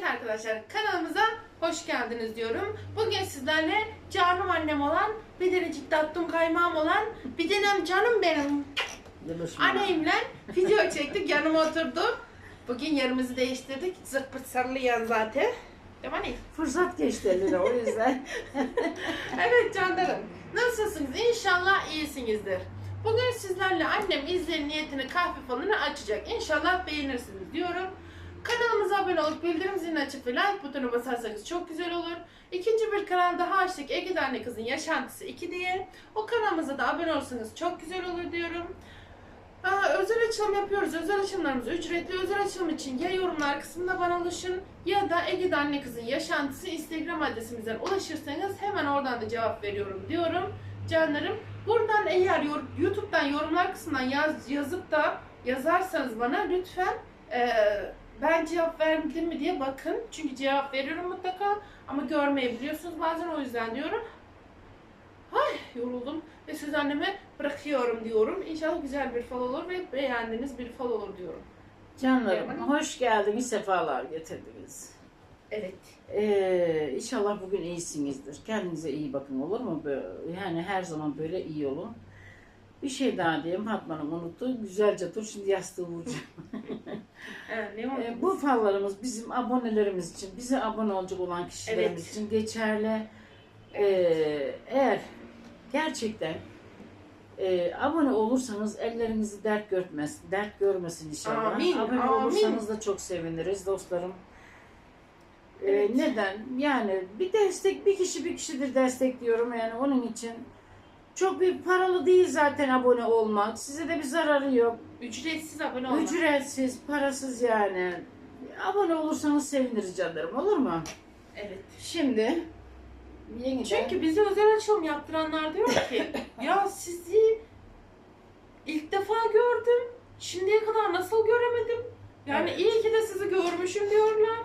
Evet arkadaşlar kanalımıza hoş geldiniz diyorum. Bugün sizlerle canım annem olan, bir tanecik tatlım kaymağım olan, bir tanem canım benim annemle video çektik. Yanıma oturdu. Bugün yerimizi değiştirdik. Zırt pırt sarılayan zaten. Değil mi anne? Fırsat geçti eline o yüzden. Evet canlarım. Nasılsınız? İnşallah iyisinizdir. Bugün sizlerle annem izlerin niyetini kahve falını açacak. İnşallah beğenirsiniz diyorum. Kanalımıza abone olup bildirim zilini açıp ve like butonu basarsanız çok güzel olur. İkinci bir kanal daha açtık. Ege Anne Kızın Yaşantısı 2 diye. O kanalımıza da abone olursanız çok güzel olur diyorum. Aa, özel açılım yapıyoruz. Özel açılımlarımız ücretli. Özel açılım için ya yorumlar kısmında bana ulaşın ya da Ege'de Anne Kızın Yaşantısı Instagram adresimizden ulaşırsanız hemen oradan da cevap veriyorum diyorum. Canlarım buradan eğer YouTube'dan yorumlar kısmından yaz, yazıp da yazarsanız bana lütfen eee, ben cevap verdim mi diye bakın. Çünkü cevap veriyorum mutlaka ama görmeyebiliyorsunuz bazen o yüzden diyorum. Ay yoruldum ve söz anneme bırakıyorum diyorum. İnşallah güzel bir fal olur ve beğendiğiniz bir fal olur diyorum. Canlarım Merhaba. hoş geldiniz, sefalar getirdiniz. Evet. Ee, inşallah bugün iyisinizdir. Kendinize iyi bakın olur mu? Böyle- Yani her zaman böyle iyi olun. Bir şey daha diyeyim Fatma'nın unuttu. Güzelce dur şimdi yastığı vuracağım. Evet, ne oldu? Ee, bu fallarımız bizim abonelerimiz için, bize abone olacak olan kişilerimiz Evet. için geçerli. Ee, eğer gerçekten e, abone olursanız ellerinizi dert görmesin, dert görmesin inşallah. Amin, abone amin. olursanız da çok seviniriz dostlarım. Ee, Evet. neden? Yani bir destek, bir kişi bir kişidir destekliyorum yani onun için. Çok bir paralı değil zaten abone olmak. Size de bir zararı yok. Ücretsiz abone olmak. Ücretsiz, parasız yani. Abone olursanız seviniriz canlarım olur mu? Evet. Şimdi yeniden Çünkü bize özel açılım yaptıranlar diyor ki ya sizi ilk defa gördüm. Şimdiye kadar nasıl göremedim? Yani Evet. iyi ki de sizi görmüşüm diyorlar.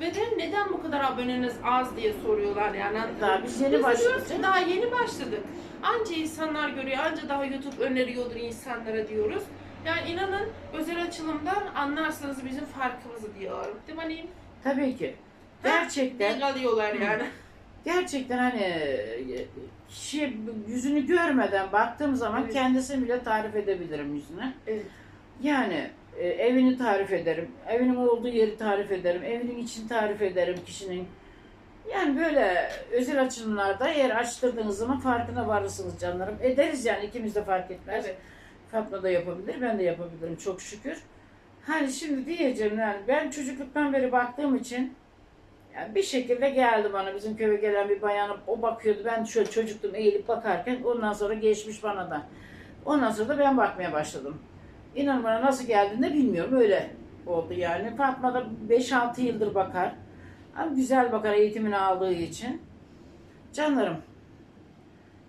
Ve de neden bu kadar aboneniz az diye soruyorlar yani. Daha biz yeni Biz başladık diyoruz. Daha yeni başladık. Anca insanlar görüyor, anca daha YouTube öneriyordur insanlara diyoruz. Yani inanın özel açılımdan anlarsınız bizim farkımızı diyorum. Değil mi hani? tabii ki gerçekten alıyorlar yani. gerçekten hani e, kişi yüzünü görmeden baktığım zaman Evet. kendisini bile tarif edebilirim yüzüne. Evet. Yani e, evini tarif ederim, evinin olduğu yeri tarif ederim, evinin içini tarif ederim kişinin. Yani böyle özel açılımlarda eğer açtırdığınız zaman farkına varırsınız canlarım. Ederiz yani ikimiz de fark etmez. Evet. Fatma da yapabilir, ben de yapabilirim çok şükür. Hani şimdi diyeceğim yani ben çocukluktan beri baktığım için yani bir şekilde geldi bana bizim köye gelen bir bayanı o bakıyordu ben şöyle çocuktum eğilip bakarken ondan sonra geçmiş bana da. Ondan sonra da ben bakmaya başladım. İnan bana nasıl geldiğini de bilmiyorum öyle oldu yani. Fatma da 5-6 yıldır bakar. Ama güzel bakar eğitimini aldığı için. Canlarım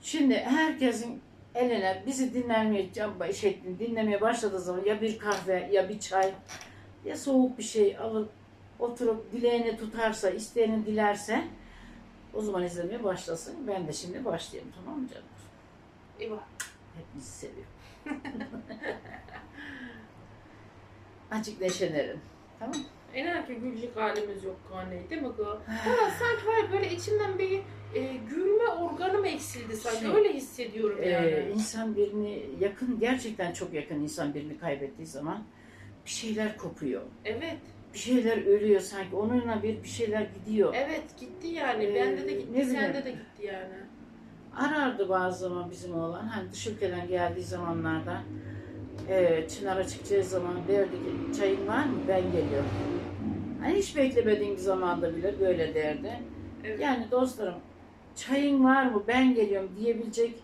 şimdi herkesin eline bizi dinlemeye, şey, dinlemeye başladığı zaman ya bir kahve ya bir çay ya soğuk bir şey alıp oturup dileğini tutarsa, isteyeni dilerse o zaman izlemeye başlasın. Ben de şimdi başlayayım tamam mı canım? Eyvah. Hepinizi seviyorum. Neşelerin. Tamam mı? İnan ki gülecek halimiz yok anne değil mi kız? Valla sanki var böyle içimden bir e, gülme organım eksildi sanki Şey, öyle hissediyorum yani. Ee, insan birini yakın, gerçekten çok yakın insan birini kaybettiği zaman bir şeyler kopuyor. evet, Bir şeyler ölüyor sanki. Onunla bir bir şeyler gidiyor. evet gitti yani. Ee, Bende de gitti, ne sende bileyim. de gitti yani. Arardı bazı zaman bizim oğlan. Hani dış ülkeden geldiği zamanlarda e, Çınar'a çıkacağı zaman derdi ki çayın var mı? Ben geliyorum. Hani hiç beklemediğim bir zamanda bile böyle derdi. Evet. Yani dostlarım çayın var mı? Ben geliyorum diyebilecek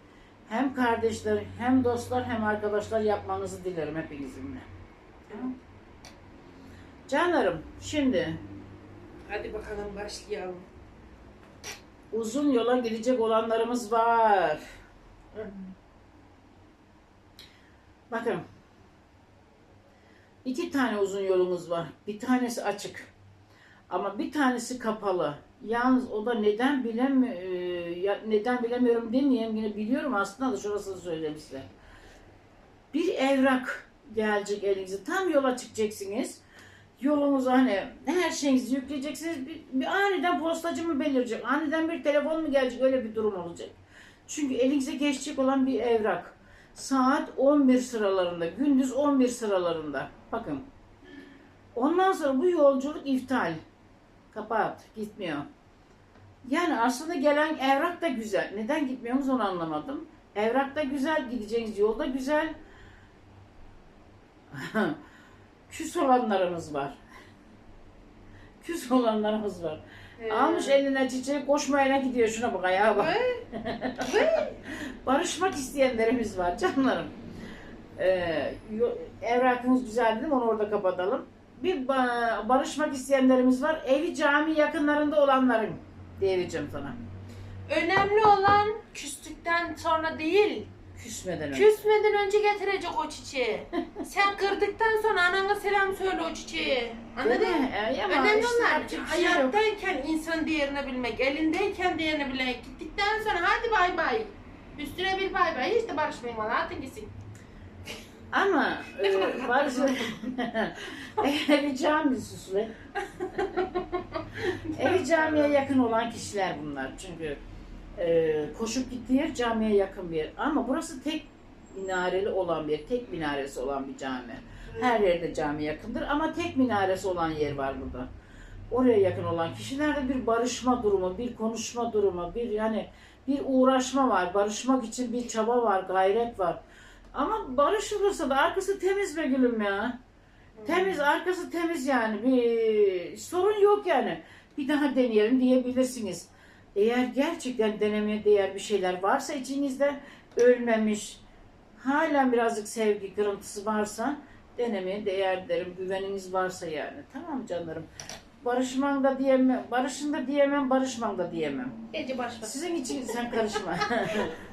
hem kardeşler hem dostlar hem arkadaşlar yapmanızı dilerim hepinizinle. Tamam. Canlarım şimdi Hadi bakalım başlayalım. uzun yola gidecek olanlarımız var. Bakın. İki tane uzun yolumuz var. Bir tanesi açık. Ama bir tanesi kapalı. Yalnız o da neden bilem e, neden bilemiyorum demeyeyim yine biliyorum aslında da şurasını size. Bir evrak gelecek elinize. Tam yola çıkacaksınız. Yolunuza hani her şeyinizi yükleyeceksiniz. Bir, bir aniden postacı mı belirecek? Aniden bir telefon mu gelecek? Öyle bir durum olacak. Çünkü elinize geçecek olan bir evrak. Saat 11 sıralarında, gündüz 11 sıralarında. Bakın. Ondan sonra bu yolculuk iptal. Kapat, gitmiyor. Yani aslında gelen evrak da güzel. Neden gitmiyoruz onu anlamadım. Evrak da güzel, gideceğiniz yol da güzel. Küs olanlarımız var. Küs olanlarımız var. Ee, Almış eline çiçeği koşmayana gidiyor şuna bak ayağa bak. Barışmak isteyenlerimiz var canlarım. Ee, evrakımız güzel dedim onu orada kapatalım. Bir ba- barışmak isteyenlerimiz var. Evi cami yakınlarında olanların diyeceğim sana. Önemli olan küstükten sonra değil, Küsmeden önce. küsmeden önce getirecek o çiçeği. Sen kırdıktan sonra anana selam söyle o çiçeği. Anladın mı? Ee, ama Önemli işte olan yapacak bir şey yok. hayattayken insan değerini bilmek, elindeyken değerini bilmek. Gittikten sonra hadi bay bay. Üstüne bir bay bay. Hiç de barışmayın valla. Atın gitsin. Ama e, barış... Evi cami suslu. Evi camiye yakın olan kişiler bunlar. Çünkü e, koşup gittiği yer camiye yakın bir yer. Ama burası tek minareli olan bir yer. Tek minaresi olan bir cami. Her yerde cami yakındır ama tek minaresi olan yer var burada. Oraya yakın olan kişilerde bir barışma durumu, bir konuşma durumu, bir yani bir uğraşma var. Barışmak için bir çaba var, gayret var. Ama barışılırsa da arkası temiz be gülüm ya. Temiz, arkası temiz yani. Bir sorun yok yani. Bir daha deneyelim diyebilirsiniz. Eğer gerçekten denemeye değer bir şeyler varsa içinizde ölmemiş, halen birazcık sevgi kırıntısı varsa denemeye değer derim. Güveniniz varsa yani. Tamam canlarım. Barışman da diyemem, barışın da diyemem, barışman da diyemem. Gece baş. Sizin için sen karışma.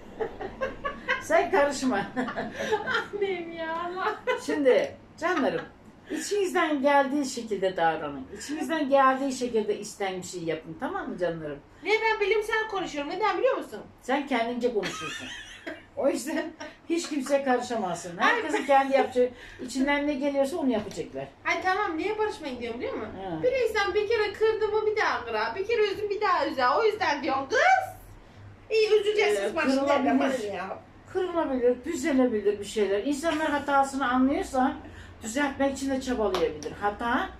sen karışma. Annem ya Allah. Şimdi canlarım içinizden geldiği şekilde davranın. İçinizden geldiği şekilde isten bir şey yapın tamam mı canlarım? Neden bilimsel konuşuyorum? Neden biliyor musun? Sen kendince konuşursun. O yüzden hiç kimseye karışamazsın. Herkesin kendi yapacağı, içinden ne geliyorsa onu yapacaklar. Ay tamam niye barışmayın diyorum biliyor musun? Ha. Bir insan bir kere kırdı mı bir daha kırar. Bir kere üzdü bir daha üzer. O yüzden diyorum kız. İyi Ee, üzüleceksiniz başında kırılabilir. yaparım ya. Kırılabilir, düzelebilir bir şeyler. İnsanlar hatasını anlıyorsa düzeltmek için de çabalayabilir. Hata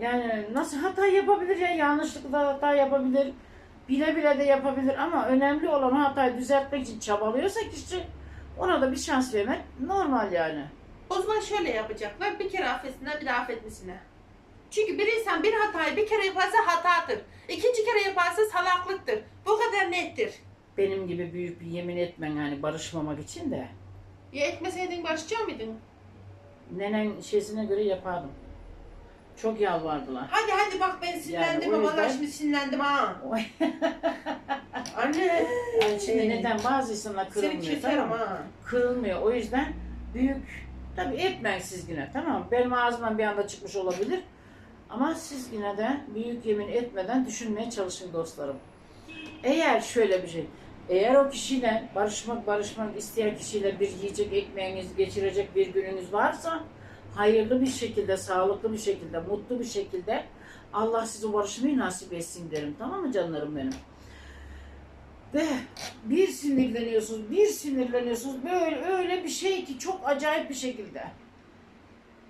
yani nasıl hata yapabilir ya yanlışlıkla hata yapabilir. Bile bile de yapabilir ama önemli olan hatayı düzeltmek için çabalıyorsa kişi ona da bir şans vermek normal yani. O zaman şöyle yapacaklar. Bir kere affetsinler bir daha affetmesinler. Çünkü bir insan bir hatayı bir kere yaparsa hatadır. İkinci kere yaparsa salaklıktır. Bu kadar nettir. Benim gibi büyük bir yemin etmen yani barışmamak için de Ya etmeseydin barışacak mıydın? Nenen şeysine göre yapardım. Çok yalvardılar. Hadi hadi bak ben sinirlendim o ama yüzden- şimdi sinirlendim ha. Oy. Anne. Yani şimdi neden bazı insanlar Seni kırılmıyor keserim tamam mı? ha. kırılmıyor. O yüzden büyük tabii etmeyin siz yine tamam mı? Benim ağzımdan bir anda çıkmış olabilir. Ama siz yine de büyük yemin etmeden düşünmeye çalışın dostlarım. Eğer şöyle bir şey, eğer o kişiyle barışmak barışmak isteyen kişiyle bir yiyecek ekmeğiniz geçirecek bir gününüz varsa hayırlı bir şekilde, sağlıklı bir şekilde, mutlu bir şekilde Allah size barışmayı nasip etsin derim. Tamam mı canlarım benim? Ve bir sinirleniyorsunuz, bir sinirleniyorsunuz. Böyle öyle bir şey ki çok acayip bir şekilde.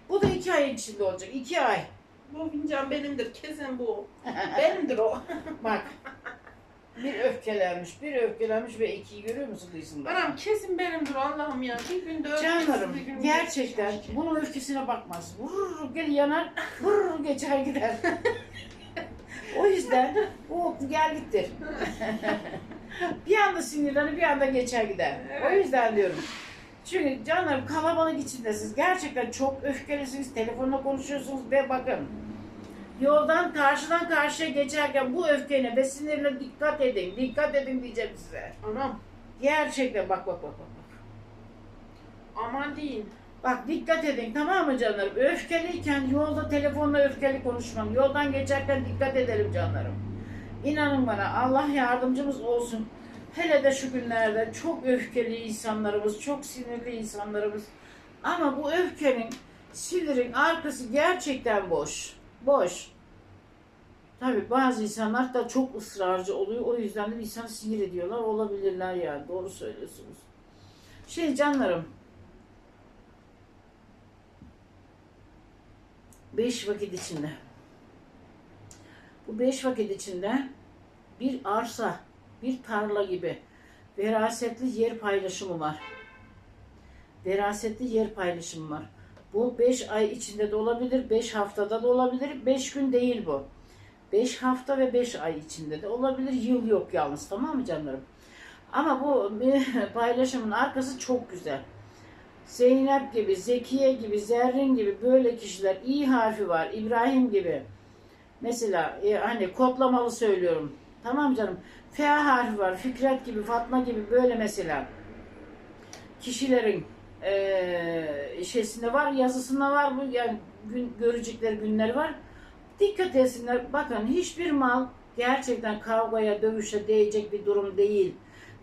Bu da iki ay içinde olacak. iki ay. Bu fincan benimdir. Kesin bu. benimdir o. Bak. Bir öfkelenmiş, bir öfkelenmiş ve ikiyi görüyor musun kıyısında? Anam kesin benimdir Allah'ım ya. Bir günde öfkesiz, Canlarım bir günde gerçekten öfkesiz. bunun öfkesine bakmaz. Vurur gel yanar, vurur geçer gider. o yüzden bu gelgittir. bir anda sinirlenir bir anda geçer gider. O yüzden diyorum. Çünkü canlarım kalabalık içindesiniz. Gerçekten çok öfkelisiniz. Telefonla konuşuyorsunuz ve bakın. Yoldan karşıdan karşıya geçerken bu öfkene ve sinirle dikkat edin. Dikkat edin diyeceğim size. Anam Gerçekten bak bak bak bak. bak. aman deyin. Bak dikkat edin tamam mı canlarım? Öfkeliyken yolda telefonla öfkeli konuşmam. Yoldan geçerken dikkat edelim canlarım. İnanın bana Allah yardımcımız olsun. Hele de şu günlerde çok öfkeli insanlarımız, çok sinirli insanlarımız. Ama bu öfkenin Sinirin arkası gerçekten boş. Boş. Tabi bazı insanlar da çok ısrarcı oluyor. O yüzden de insan sinir ediyorlar. Olabilirler yani. Doğru söylüyorsunuz. Şey canlarım. Beş vakit içinde. Bu beş vakit içinde bir arsa, bir tarla gibi verasetli yer paylaşımı var. Verasetli yer paylaşımı var. Bu 5 ay içinde de olabilir, 5 haftada da olabilir, 5 gün değil bu. 5 hafta ve 5 ay içinde de olabilir, yıl yok yalnız tamam mı canlarım? Ama bu paylaşımın arkası çok güzel. Zeynep gibi, Zekiye gibi, Zerrin gibi böyle kişiler, iyi harfi var, İbrahim gibi. Mesela e, hani kodlamalı söylüyorum. Tamam canım. F harfi var, Fikret gibi, Fatma gibi böyle mesela. Kişilerin eee şeysinde var, yazısında var bu yani gün, görecekleri günler var. Dikkat etsinler. Bakın hiçbir mal gerçekten kavgaya, dövüşe değecek bir durum değil.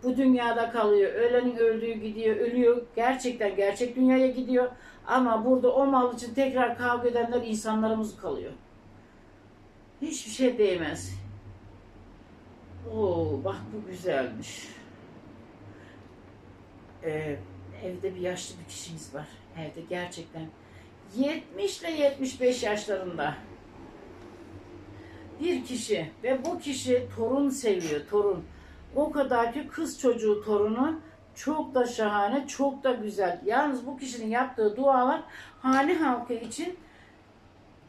Bu dünyada kalıyor. Ölenin öldüğü gidiyor, ölüyor. Gerçekten gerçek dünyaya gidiyor. Ama burada o mal için tekrar kavga edenler insanlarımız kalıyor. Hiçbir şey değmez. Oo, bak bu güzelmiş. Ee, evde bir yaşlı bir kişimiz var. Evde gerçekten 70 ile 75 yaşlarında bir kişi ve bu kişi torun seviyor, torun. O kadar ki kız çocuğu torunu çok da şahane, çok da güzel. Yalnız bu kişinin yaptığı dualar hane halkı için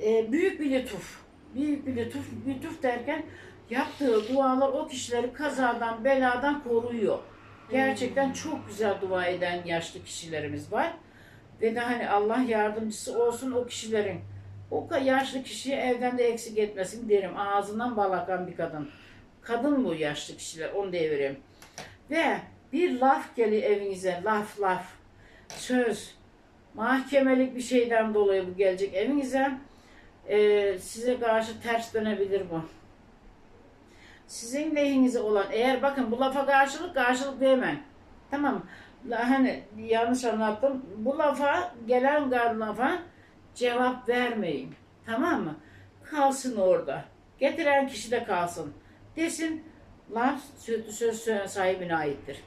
e, büyük bir lütuf. Büyük bir lütuf. Lütuf derken yaptığı dualar o kişileri kazadan, beladan koruyor. Gerçekten çok güzel dua eden yaşlı kişilerimiz var. Ve de hani Allah yardımcısı olsun o kişilerin. O yaşlı kişiyi evden de eksik etmesin derim. Ağzından bal akan bir kadın. Kadın bu yaşlı kişiler, onu devireyim. Ve bir laf geliyor evinize, laf laf, söz, mahkemelik bir şeyden dolayı bu gelecek evinize. Ee, size karşı ters dönebilir bu. Sizin lehinize olan, eğer bakın bu lafa karşılık karşılık vermeyin. Tamam Hani yanlış anlattım. Bu lafa, gelen lafa cevap vermeyin. Tamam mı? Kalsın orada. Getiren kişi de kalsın. Desin laf söz, söz sahibine aittir.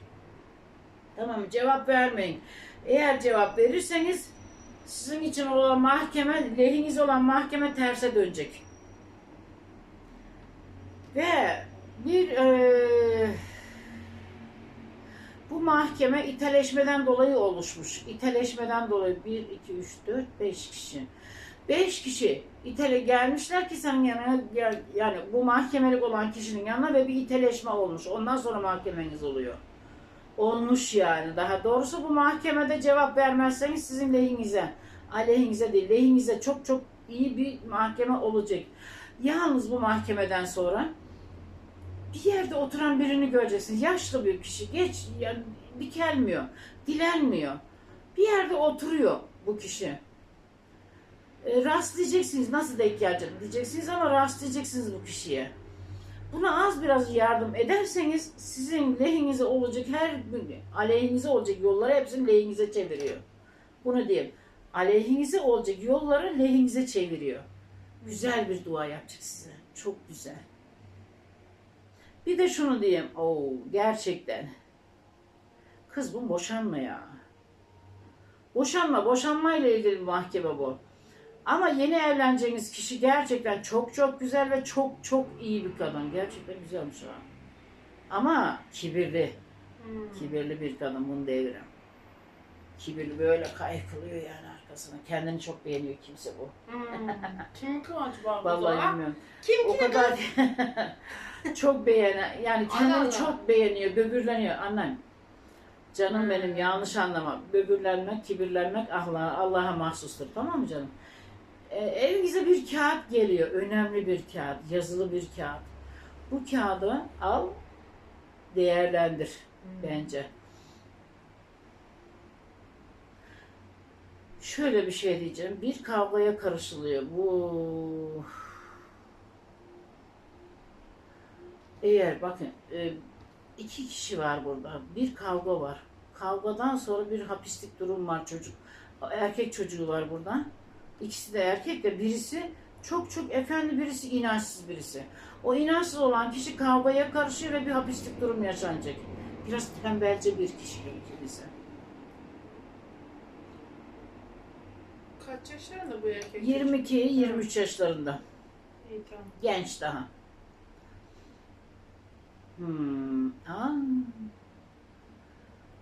Tamam mı? Cevap vermeyin. Eğer cevap verirseniz sizin için olan mahkeme, lehiniz olan mahkeme terse dönecek. Ve bir eee, bu mahkeme iteleşmeden dolayı oluşmuş. İteleşmeden dolayı 1, 2, 3, 4, 5 kişi. 5 kişi itele gelmişler ki senin yanına yani bu mahkemelik olan kişinin yanına ve bir iteleşme olmuş. Ondan sonra mahkemeniz oluyor. Olmuş yani. Daha doğrusu bu mahkemede cevap vermezseniz sizin lehinize, aleyhinize değil, lehinize çok çok iyi bir mahkeme olacak. Yalnız bu mahkemeden sonra bir yerde oturan birini göreceksiniz. Yaşlı bir kişi. Geç yani dikelmiyor, dilenmiyor. Bir yerde oturuyor bu kişi. E, rastlayacaksınız. Nasıl denk gelecek diyeceksiniz ama rastlayacaksınız bu kişiye. Buna az biraz yardım ederseniz sizin lehinize olacak her aleyhinize olacak yolları hepsini lehinize çeviriyor. Bunu diyeyim. Aleyhinize olacak yolları lehinize çeviriyor. Güzel bir dua yapacak size. Çok güzel. Bir de şunu diyeyim. Oo, gerçekten. Kız bu boşanma ya. Boşanma, boşanmayla ilgili bir mahkeme bu. Ama yeni evleneceğiniz kişi gerçekten çok çok güzel ve çok çok iyi bir kadın. Gerçekten güzelmiş ha. Ama kibirli. Hmm. Kibirli bir kadın bunu devirem. Kibirli böyle kaykılıyor yani arkasına. Kendini çok beğeniyor kimse bu. Hmm. Kim ki acaba? bu Vallahi bilmiyorum. Kim O kadar çok beğenen yani kendini Allah Allah. çok beğeniyor, böbürleniyor annem. Canım Hmm. benim yanlış anlama. Böbürlenmek, kibirlenmek Allah'a Allah'a mahsustur. Tamam mı canım? E, evinize bir kağıt geliyor. Önemli bir kağıt, yazılı bir kağıt. Bu kağıdı al, değerlendir Hmm. bence. Şöyle bir şey diyeceğim. Bir kavgaya karışılıyor. Bu eğer bakın e, iki kişi var burada. Bir kavga var. Kavgadan sonra bir hapislik durum var çocuk. Erkek çocuğu var burada. İkisi de erkek de birisi çok çok efendi birisi inançsız birisi. O inançsız olan kişi kavgaya karışıyor ve bir hapislik durum yaşanacak. Biraz tembelce bir kişilik ikilisi. Kaç yaşlarında bu erkek? 22-23 yaşlarında. İyi tamam. Genç daha. Hmm. Aa.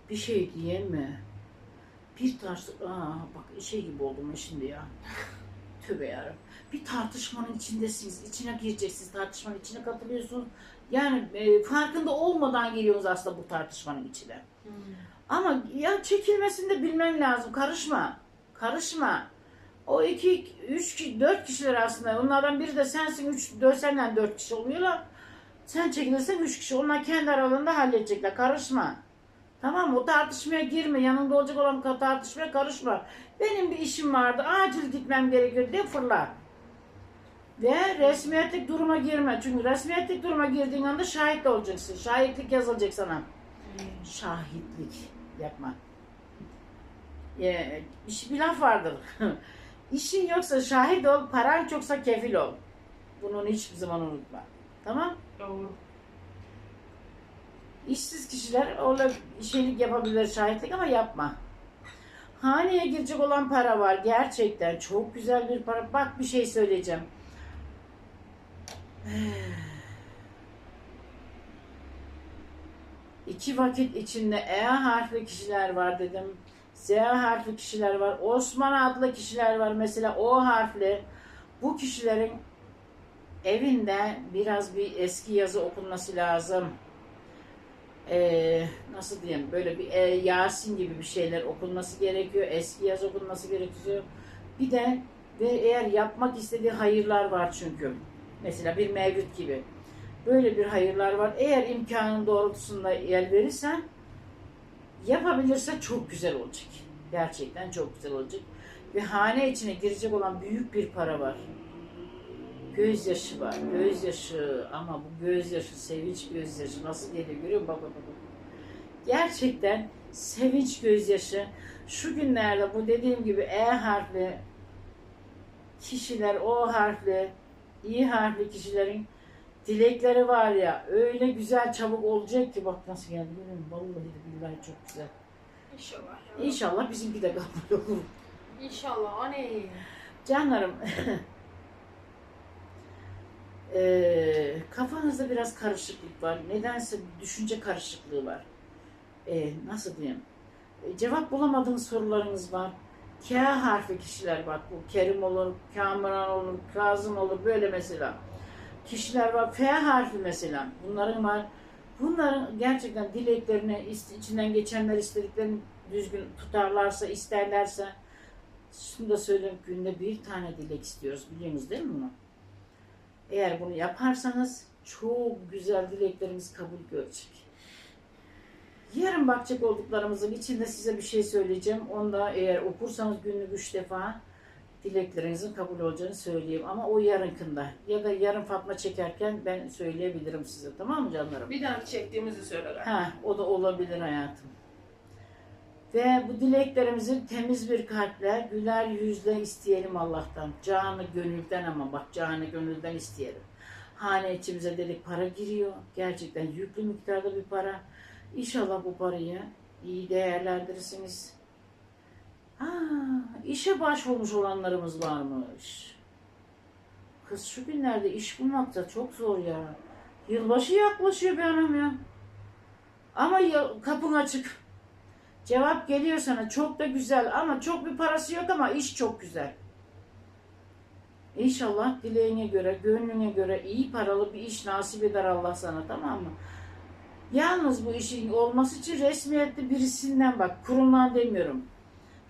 Bir şey diyeyim mi? Bir tartış... Aa bak şey gibi oldum şimdi ya. Tövbe yarabbim. Bir tartışmanın içindesiniz. içine gireceksiniz. Tartışmanın içine katılıyorsunuz. Yani e, farkında olmadan giriyorsunuz aslında bu tartışmanın içine. Hmm. Ama ya çekilmesini de bilmen lazım. Karışma. Karışma. O iki, üç, ki- dört kişiler aslında. Onlardan biri de sensin. Üç, dört, senden dört kişi oluyorlar. Sen çekilirsen üç kişi. Onlar kendi aralarında halledecekler. Karışma. Tamam? O tartışmaya girme. Yanında olacak olan tartışmaya karışma. Benim bir işim vardı. Acil gitmem gerekiyor de fırla. Ve resmiyetlik duruma girme. Çünkü resmiyetlik duruma girdiğin anda şahit olacaksın. Şahitlik yazılacak sana şahitlik yapma. Ee, bir laf vardır. İşin yoksa şahit ol, paran çoksa kefil ol. Bunu hiçbir zaman unutma. Tamam? Doğru. İşsiz kişiler öyle şeylik yapabilir şahitlik ama yapma. Haneye girecek olan para var. Gerçekten çok güzel bir para. Bak bir şey söyleyeceğim. İki vakit içinde E harfli kişiler var dedim. Z harfli kişiler var. Osman adlı kişiler var. Mesela O harfli. Bu kişilerin evinde biraz bir eski yazı okunması lazım. Ee, nasıl diyeyim böyle bir e, Yasin gibi bir şeyler okunması gerekiyor. Eski yaz okunması gerekiyor. Bir de ve eğer yapmak istediği hayırlar var çünkü. Mesela bir mevlüt gibi. Böyle bir hayırlar var. Eğer imkanın doğrultusunda el verirsen yapabilirse çok güzel olacak. Gerçekten çok güzel olacak. Ve hane içine girecek olan büyük bir para var. Gözyaşı var. Gözyaşı ama bu gözyaşı sevinç gözyaşı nasıl geliyor görüyor musun? Bak bak bak. Gerçekten sevinç gözyaşı. Şu günlerde bu dediğim gibi E harfli kişiler, O harfli, İ harfli kişilerin dilekleri var ya öyle güzel çabuk olacak ki bak nasıl geldi musun? Vallahi de billahi çok güzel. İnşallah. ya. İnşallah bizimki de kabul olur. İnşallah. Anne. Canlarım eee, kafanızda biraz karışıklık var. Nedense düşünce karışıklığı var. Eee, nasıl diyeyim? E, cevap bulamadığınız sorularınız var. K harfi kişiler bak bu Kerim olur, Kamuran olur, Kazım olur böyle mesela. Kişiler var. F harfi mesela. Bunların var. Bunların gerçekten dileklerini, içinden geçenler istediklerini düzgün tutarlarsa, isterlerse şunu da söyleyeyim günde bir tane dilek istiyoruz biliyorsunuz değil mi bunu? Eğer bunu yaparsanız çok güzel dileklerimiz kabul görecek. Yarın bakacak olduklarımızın içinde size bir şey söyleyeceğim. Onu da eğer okursanız günlük üç defa dileklerinizin kabul olacağını söyleyeyim. Ama o yarınkında ya da yarın Fatma çekerken ben söyleyebilirim size tamam mı canlarım? Bir dahaki çektiğimizi söyle. Ha, o da olabilir hayatım. Ve bu dileklerimizi temiz bir kalple, güler yüzle isteyelim Allah'tan. Canı gönülden ama bak canı gönülden isteyelim. Hane içimize dedik para giriyor. Gerçekten yüklü miktarda bir para. İnşallah bu parayı iyi değerlendirirsiniz. Ha, işe başvurmuş olanlarımız varmış. Kız şu günlerde iş bulmak da çok zor ya. Yılbaşı yaklaşıyor be anam ya. Ama kapın açık. Cevap geliyor sana çok da güzel ama çok bir parası yok ama iş çok güzel. İnşallah dileğine göre, gönlüne göre iyi paralı bir iş nasip eder Allah sana tamam mı? Yalnız bu işin olması için resmiyetli birisinden bak, kurumdan demiyorum.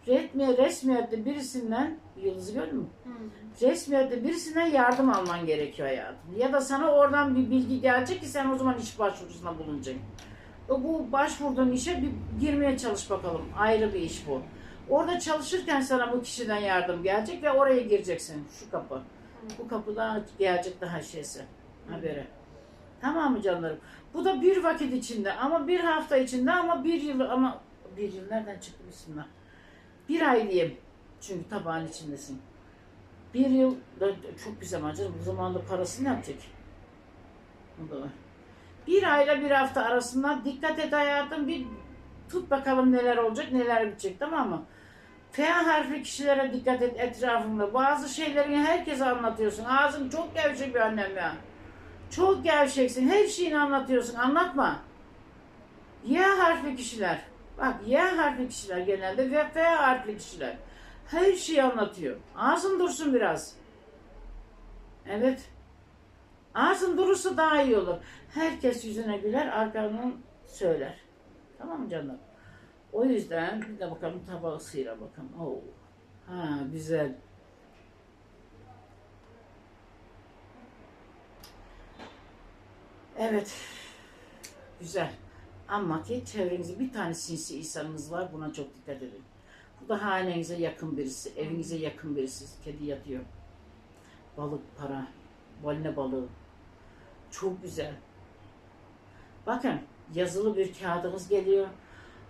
Resmi, resmiyetli birisinden, yıldızı gördün mü? Hmm. resmiyette birisinden yardım alman gerekiyor hayatım. Ya da sana oradan bir bilgi gelecek ki sen o zaman iş başvurusunda bulunacaksın. O bu başvurduğun işe bir girmeye çalış bakalım. Ayrı bir iş bu. Orada çalışırken sana bu kişiden yardım gelecek ve oraya gireceksin. Şu kapı. Bu kapıdan gelecek daha şeysi. Haberi. Tamam mı canlarım? Bu da bir vakit içinde ama bir hafta içinde ama bir yıl ama bir yıl nereden çıktı bismillah? Bir ay diyeyim. Çünkü tabağın içindesin. Bir yıl da çok bir zaman canım. Bu zamanda parası ne yapacak? O da var. Bir ayla bir hafta arasında dikkat et hayatım. Bir tut bakalım neler olacak, neler bitecek tamam mı? F harfli kişilere dikkat et etrafında. Bazı şeyleri herkese anlatıyorsun. Ağzın çok gevşek bir annem ya. Çok gevşeksin. Her şeyini anlatıyorsun. Anlatma. Y harfli kişiler. Bak Y harfli kişiler genelde ve F harfli kişiler. Her şeyi anlatıyor. Ağzın dursun biraz. Evet. Ağzın durursa daha iyi olur. Herkes yüzüne güler, arkandan söyler. Tamam mı canım? O yüzden bir de bakalım tabağı sıyıra bakalım. Oo. Ha güzel. Evet. Güzel. Ama ki çevrenizde bir tane sinsi insanınız var. Buna çok dikkat edin. Bu da hanenize yakın birisi, evinize yakın birisi. Kedi yatıyor. Balık, para, balina balığı. Çok güzel. Bakın yazılı bir kağıdınız geliyor.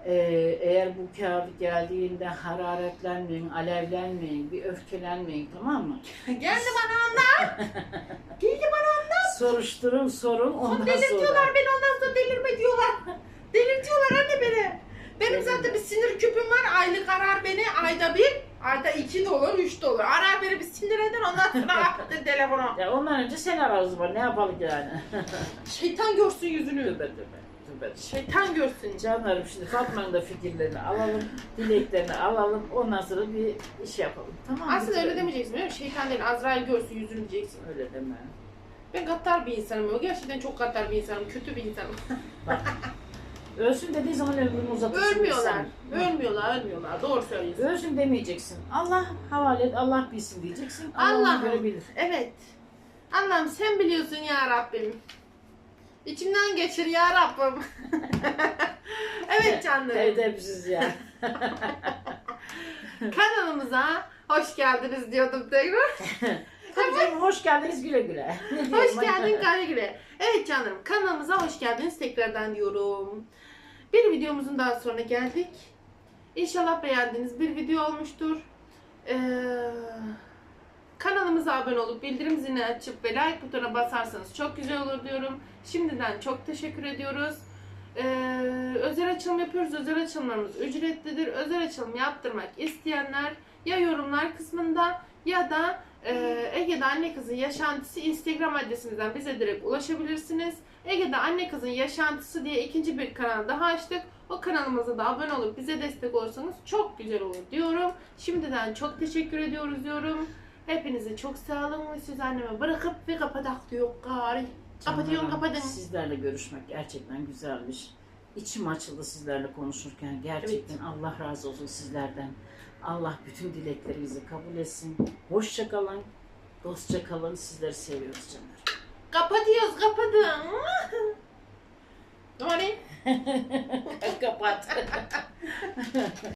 Ee, eğer bu kağıt geldiğinde hararetlenmeyin, alevlenmeyin, bir öfkelenmeyin tamam mı? Geldi bana anlat. Geldi bana anlat. Soruşturun, sorun ondan Delirtiyorlar sonra. beni ondan sonra delirme diyorlar. Delirtiyorlar anne beni. Benim zaten bir sinir küpüm var. Aylık arar beni. Ayda bir. Ayda iki de olur, üç de olur. Arar beni bir sinir eder ondan sonra kapatır telefonu. Ya ondan önce sen ara o zaman ne yapalım yani? Şeytan görsün yüzünü. tövbe tövbe. Tövbe. Şeytan görsün. Canlarım şimdi Fatma'nın da fikirlerini alalım, dileklerini alalım. Ondan sonra bir iş yapalım. Tamam mı? Aslında öyle demeyeceksin değil mi? Şeytan değil, Azrail görsün yüzünü diyeceksin. Öyle deme. Ben gaddar bir insanım. Gerçekten çok gaddar bir insanım. Kötü bir insanım. Bak. Ölsün dediği zaman ömrünü uzatırsın. Ölmüyorlar. insan. Ölmüyorlar, ölmüyorlar. Doğru söylüyorsun. Ölsün demeyeceksin. Allah havale et, Allah bilsin diyeceksin. Allah Allah'ım. ona göre bilir. Evet. Allah'ım sen biliyorsun ya Rabbim. İçimden geçir ya Rabbim. evet canlarım. Edepsiz ya. Kanalımıza hoş geldiniz diyordum tekrar. Tabii canım hoş geldiniz güle güle. Hoş geldin Kare Güle. Evet canlarım kanalımıza hoş geldiniz tekrardan diyorum. Bir videomuzun daha sonra geldik. İnşallah beğendiğiniz bir video olmuştur. Ee, kanalımıza abone olup bildirim zilini açıp ve like butonuna basarsanız çok güzel olur diyorum. Şimdiden çok teşekkür ediyoruz. Ee, özel açılım yapıyoruz. Özel açılımlarımız ücretlidir. Özel açılım yaptırmak isteyenler ya yorumlar kısmında ya da ee, Ege'de Anne Kızın Yaşantısı Instagram adresimizden bize direkt ulaşabilirsiniz. Ege'de Anne Kızın Yaşantısı diye ikinci bir kanal daha açtık. O kanalımıza da abone olup bize destek olursanız çok güzel olur diyorum. Şimdiden çok teşekkür ediyoruz diyorum. Hepinize çok sağ olun siz anneme bırakıp ve kapatak diyor gari. Kapatıyorum kapatın. Sizlerle görüşmek gerçekten güzelmiş. İçim açıldı sizlerle konuşurken. Gerçekten Allah razı olsun sizlerden. Allah bütün dileklerinizi kabul etsin. Hoşça kalın. Dostça kalın. Sizleri seviyoruz canlar. Kapatıyoruz kapatın. Doğru. Kapat.